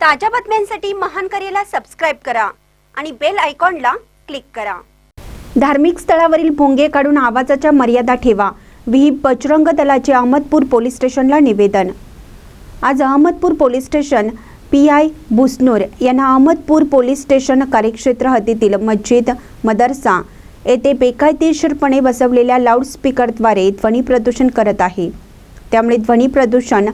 ताज्या बातम्यांसाठी महान करेला सबस्क्राईब करा आणि बेल आयकॉनला क्लिक करा. धार्मिक स्थळावरील भोंगे काढून आवाजाच्या मर्यादा ठेवा. विहीप बजरंग दलाचे अहमदपूर पोलीस स्टेशनला निवेदन. आज Ahmadpur police station P I Busnur यांना अहमदपूर पोलीस स्टेशन कार्यक्षेत्र हद्दीतील मस्जिद मदरसा येथे बेकायदेशीरपणे बसवलेल्या लाऊडस्पीकरद्वारे ध्वनी प्रदूषण करत आहे. त्यामुळे ध्वनी प्रदूषण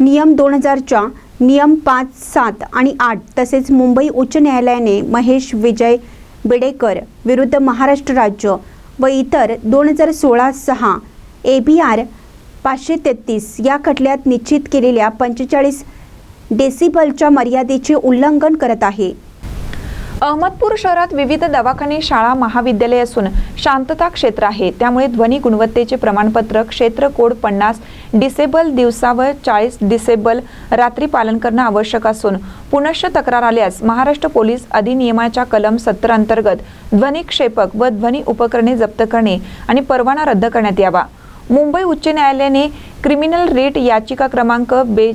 नियम दोन हजारच्या नियम पाच सात आणि आठ तसेच मुंबई उच्च न्यायालयाने महेश विजय बिडेकर विरुद्ध महाराष्ट्र राज्य व इतर दोन हजार सोळा सहा ए बी आर पाचशे तेहतीस या खटल्यात निश्चित केलेल्या पंचेचाळीस डेसिबलच्या मर्यादेचे उल्लंघन करत आहे. अहमदपूर शहरात विविध दवाखाने शाळा महाविद्यालय असून शांतता क्षेत्र आहे. त्यामुळे ध्वनी गुणवत्तेचे प्रमाणपत्र क्षेत्र कोड पन्नास डिसेबल दिवसावर चाळीस डिसेबल रात्री पालन करणं आवश्यक असून पुनश्च तक्रार आल्यास महाराष्ट्र पोलीस अधिनियमाच्या कलम सत्तर अंतर्गत ध्वनी क्षेपक व ध्वनी उपकरणे जप्त करणे आणि परवाना रद्द करण्यात यावा. मुंबई उच्च न्यायालयाने क्रिमिनल रेट याचिका क्रमांक बे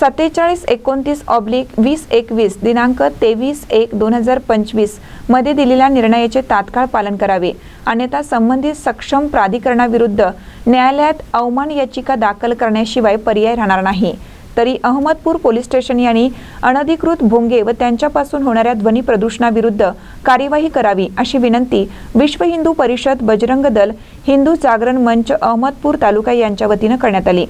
सत्तेचाळीस एकोणतीस ऑब्लिक वीस एकवीस दिनांक तेवीस एक दोन हजार पंचवीसमध्ये दिलेल्या निर्णयाचे तात्काळ पालन करावे. अन्यथा संबंधित सक्षम प्राधिकरणाविरुद्ध न्यायालयात अवमान याचिका दाखल करण्याशिवाय पर्याय राहणार नाही. तरी अहमदपूर पोलीस स्टेशन यांनी अनधिकृत भोंगे व त्यांच्यापासून होणाऱ्या ध्वनी प्रदूषणाविरुद्ध कार्यवाही करावी अशी विनंती विश्व हिंदू परिषद बजरंग दल हिंदू जागरण मंच अहमदपूर तालुका यांच्या वतीनं करण्यात आली.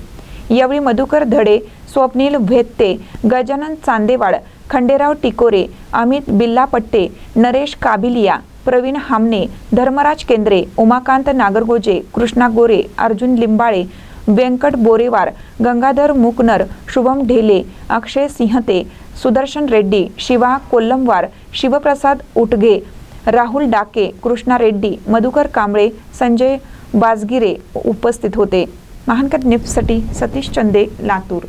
यावेळी मधुकर धडे स्वप्नील भेत्ते गजानन चांदेवाड खंडेराव टिकोरे अमित बिल्लापट्टे नरेश काबिलिया प्रवीण हामने धर्मराज केंद्रे उमाकांत नागरगोजे कृष्णा गोरे अर्जुन लिंबाळे व्यंकट बोरेवार गंगाधर मुकनर शुभम ढेले अक्षय सिंहते सुदर्शन रेड्डी शिवा कोल्लमवार शिवप्रसाद उटगे राहुल डाके कृष्णा रेड्डी मधुकर कांबळे संजय बाजगिरे उपस्थित होते. महानकर निफ्टसाठी सतीश चंदे लातूर